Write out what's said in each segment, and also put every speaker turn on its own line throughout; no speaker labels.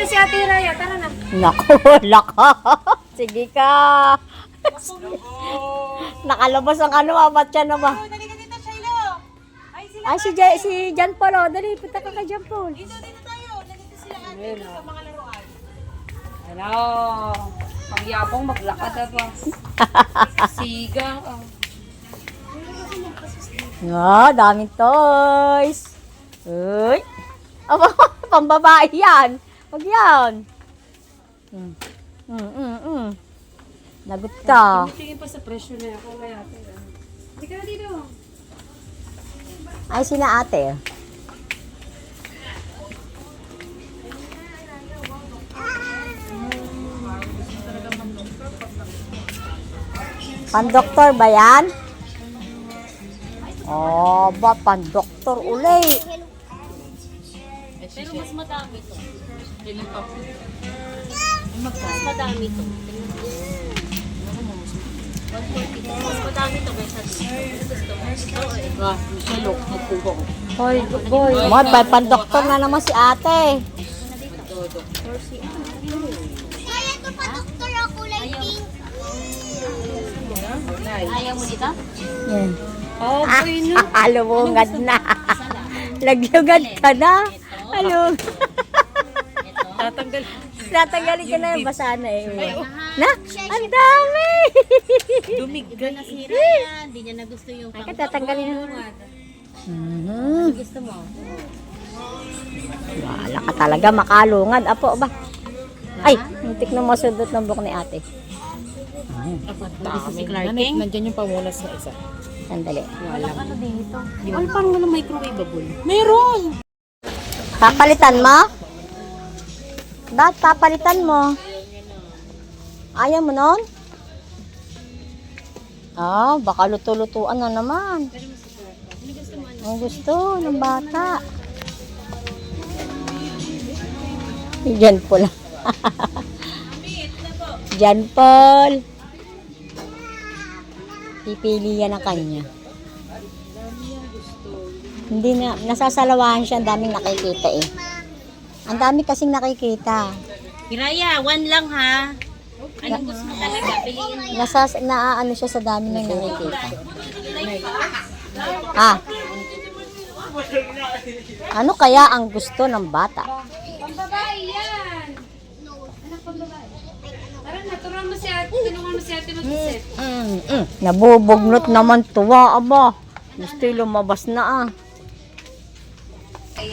na si Ate Raya. Tara na.
Naku, laka. Sige ka. Nakalabas ang ano, ah, ba't siya na ba?
Dali ka dito, Shiloh. Ay, sila.
Ay, si, Jan, si Jan Paul, oh. Dali, punta ka kay Jan Paul.
Dito, dito tayo. Nandito sila ate dito sa mga laruan.
Hello. Ang yabong maglakad ba? Siga. Oh.
Ah, daming toys. Uy. Aba, pambabae yan. Huwag yan. Mm. Mm, mm, mm. Lagot ka.
Tingin pa sa presyo na ako kaya ate.
Hindi ka na dito.
Ay, sina ate. Pandoktor ba yan? Oh, ba, pandoktor uli.
Pero mas madami to. Mas madami to. 140 to. Mas madami to kaysa dito. Mo?
Ah, Michelle, oh, magkuha ko.
Hoy, boy. Mo, pa pandoktor na naman si ate.
Kaya ito pa doktor ako kulay pink.
Ayaw mo dito?
Yan.
Oh, boy, no.
alumungad na. Lagyugad ka na. Alung.
Tatanggal.
Tatanggalin ka na yung basa na eh. Na? Ang dami!
Dumigay.
Nasira yan. Hindi niya na gusto yung
Ay,
pang...
tatanggalin na. Mhm.
Gusto mo?
Wala ka talaga, makalungad. Apo ba? Ay, muntik na masundot ng buhok ni ate.
Si Clark King. Nandiyan yung pamunas na isa.
Sandali.
Walang ano dito.
Ano parang walang microwaveable? Meron!
Papalitan mo? Ba't papalitan mo? Ayaw mo nun? Ah, baka luto-lutuan na naman. Ang gusto ng bata. Diyan po lang. Diyan Paul. Pipili yan ang kanya. Hindi na, nasasalawahan siya, ang daming nakikita eh. Ang dami kasing nakikita.
Hiraya, one lang ha. Anong gusto mo talaga? Piliin mo.
Nasas, naaano siya sa dami ng nakikita. Ah. Ano kaya ang gusto ng bata?
Pambabae yan. Anak pambabae. Tara na, turuan mo si ate. Tulungan mo si ate mag-isip.
Mm, mm. Nabubugnot naman tuwa, aba. Gusto lumabas na ah.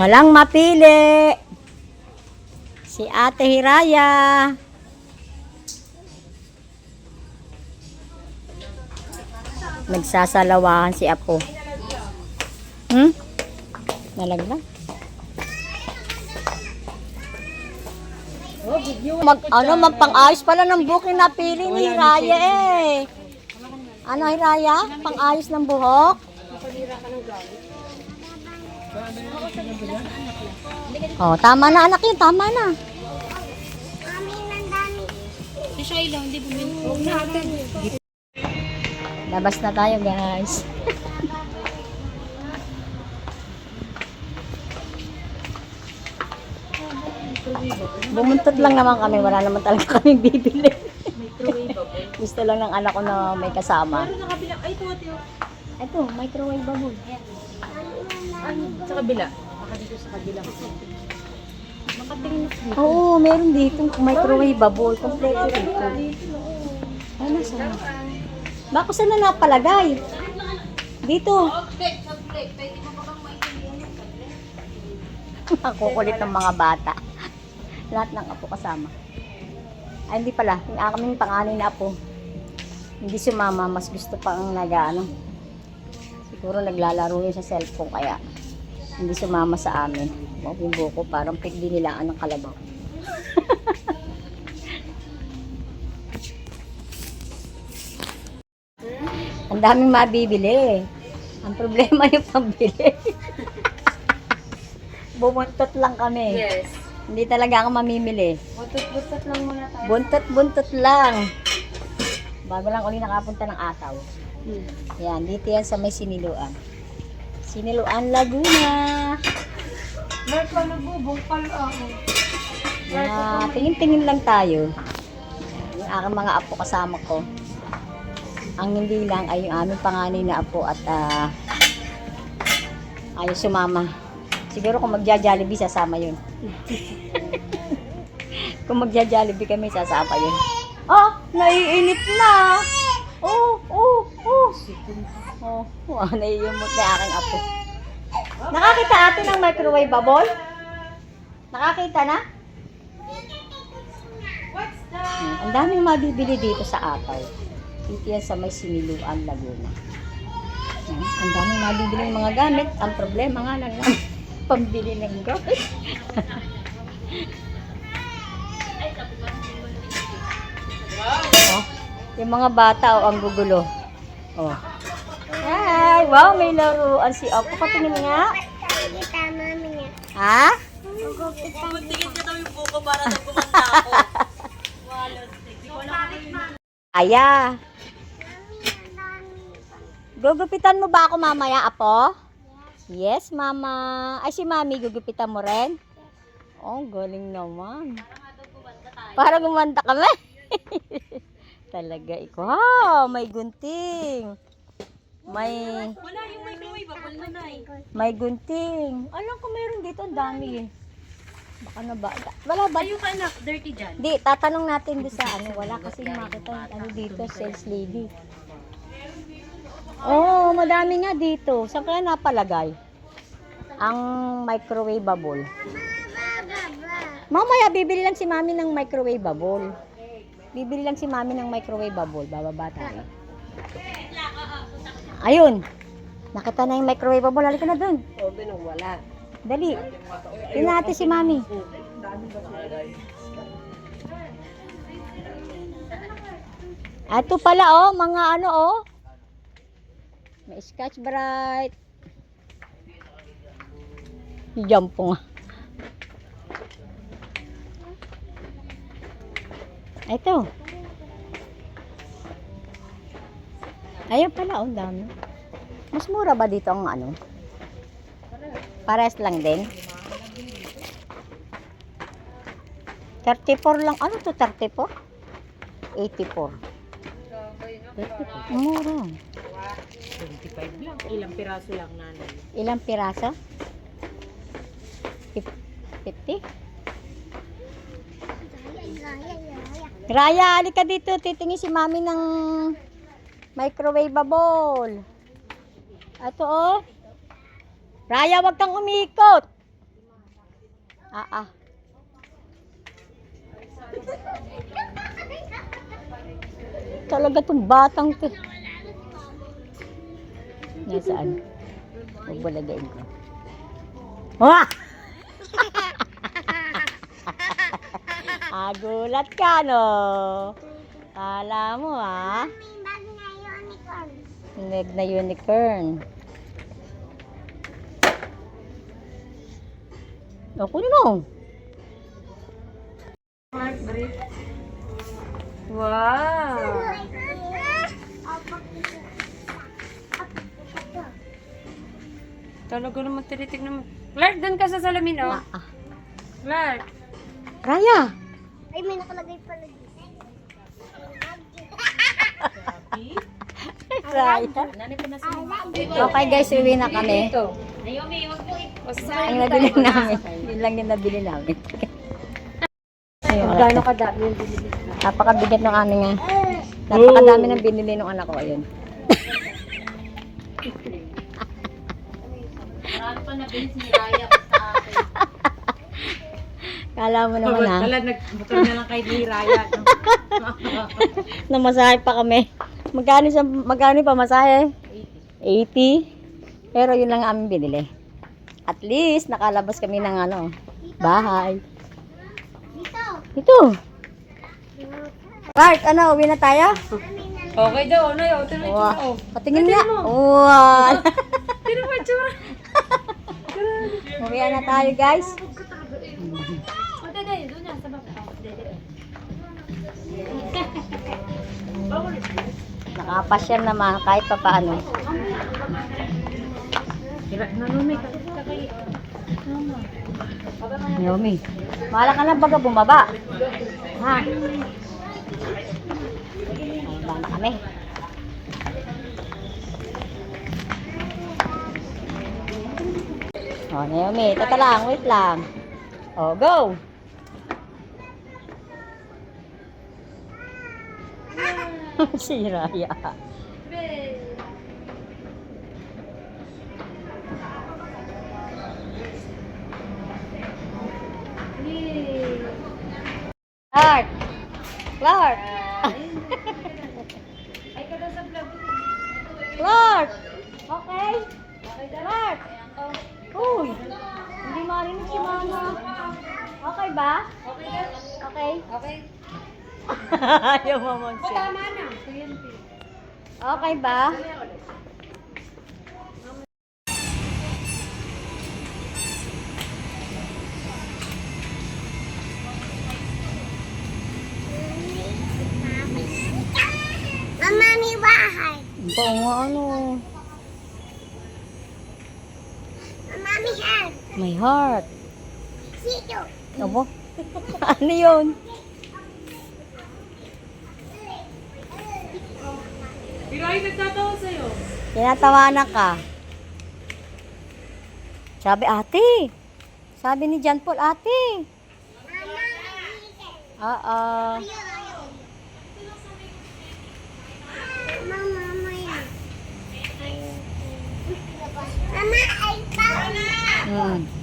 Walang mapili. Si Ate Hiraya. Nagsasalawahan si Apo. Hmm? Nalaglag? Mag, ano, man pang-ayos pala ng buhok yung napili ni Hiraya eh. Ano, Hiraya? Pang-ayos ng buhok? Oh, tama na anak yun, tama na.
Si Shiloh, hindi bumili.
Labas na tayo, guys. Bumuntot lang naman kami, wala naman talaga kaming bibili. Gusto lang ng anak ko na may kasama. Ito, microwave bubble.
Sa kabila. Baka dito sa kabila.
Oo, meron dito microwave bubble. Kompleto dito. Ano sa? Bako saan na napalagay? Dito. Nakukulit ng mga bata. Lahat ng apo kasama. Ay, hindi pala. Yung aming panganay na apo. Hindi sumama. Mas gusto pa ang nag-ano. Siguro naglalaro yun sa cellphone kaya hindi sumama sa amin. Wow, yung buko parang pigdinilaan ng kalabaw. Ang daming mabibili. Ang problema yung pambili. Bumuntot lang kami.
Yes.
Hindi talaga ako mamimili.
Butot-butot lang muna tayo.
Buntot-buntot lang. Bago lang uli nakapunta ng ataw. Yan, dito yan sa may siniluan. Siniluan Laguna.
Mark pa nagbubong pala ako.
Mga tingin-tingin lang tayo. Yung aking mga apo kasama ko. Ang hindi lang ay yung aming panganay na apo at ah, ayaw sumama. Siguro kung magja-jollibee, sasama yun. kung magja-jollibee kami, sasama yun. Oh, naiinit na! Oh, oh, oh! Oh, wow, naiimot na aking apo. Nakakita atin ng microwave bubble? Nakakita na? Hmm, ang daming mabibili dito sa Ataw. Dito yan sa may Siniluan, Laguna. Hmm, ang daming mabibili ng mga gamit. Ang problema nga lang lang, pambili ng gamit. oh, yung mga bata oh, ang gugulo. Oh. Ay, wow, may laruan si Opo. Patingin nga.
Kita mami niya.
Ha?
Tingin ka daw yung buko para daw kumanta ako.
Aya. Gugupitan mo ba ako mamaya, Apo? Yes, Mama. Ay, si Mami, gugupitan mo rin? Oh, galing naman. Para gumanda kami. Talaga ikaw. Ha, may gunting. May
Wala yung microwave, bakal na na eh.
may gunting. Alam ko meron dito, ang dami eh. Baka na ba? Wala ba?
Ka anak, dirty dyan.
Di, tatanong natin doon sa ano, wala kasi makita ano dito, sales lady. Oh, madami nga dito. Saan kaya napalagay? Ang microwavable. Mamaya, bibili lang si mami ng microwavable. Bibili lang si mami ng microwavable. Bababa tayo. Ayun. Nakita na yung microwavable. Halika na dun.
wala.
Dali. Tingnan natin si mami. Ito pala oh, mga ano oh. May Scotch Brite. Jampo nga. Ito. Ayun pala, oh, ang dami. Mas mura ba dito ang ano? Pares lang din. 34 lang. Ano to 34? 84. 34. Mura.
25 lang. Ilang piraso lang nanay.
Ilang piraso? Fif- 50? Raya, halika dito. Titingin si mami ng microwavable. Ito oh. Raya, wag kang umikot. Ah, ah. Talaga tong batang to. Nasaan? Magbalagain ko. Wah! Ah, gulat ka, no? Kala mo, ah.
May bag na unicorn.
Neg na unicorn. O, kunin mo.
Wow! Talaga naman tinitig naman. Clark, doon ka sa salamin, oh.
Ah, ah.
Clark.
Raya!
Ay, may nakalagay pala dito.
Okay guys, uwi na kami. Ang nabili namin. Yun lang yung nabili namin.
Gaano kadami yung binili?
Napakabigat ng aming ah. Napakadami ng binili ng anak ko. Ayun.
Marami pa nabili si Raya.
Kala mo naman ah.
Wala, nagmotor na lang kay ni Raya.
Namasahe pa kami. Magkano sa magkano pa masahe? 80. Pero yun lang ang aming binili. At least nakalabas kami ng ano, bahay.
Dito.
Ito. Bart, ano, uwi na tayo?
Okay daw, ano yun? Ito na
Wow. Patingin nga. Wow.
Tino mo, tsura.
Uwi na tayo, guys.
O, dede, doon na, sa baba. Oh, dede.
Nakapasyal naman kahit pa paano. Yomi. Mahala ka na baga bumaba. Ha? Baba na kami. Oh, Naomi, teka lang, wait lang. Oh, go! si Raya. Clark! Clark!
Ay, ka daw sa vlog.
Clark! Okay? Clark! Uy! Hindi marinig si mama. Okay ba?
Okay?
Okay?
Okay.
Ayaw mo
O, tama na.
Okay ba?
Mama, may bahay.
Ito nga ano.
Mama, may hand.
My heart.
Sito.
Abo? ano yun?
Ikay, nagtatawa sa'yo.
Tinatawanan ka. Sabi, ate. Sabi ni John Paul, ate. Oo.
Mama, ay
pa.
Mm.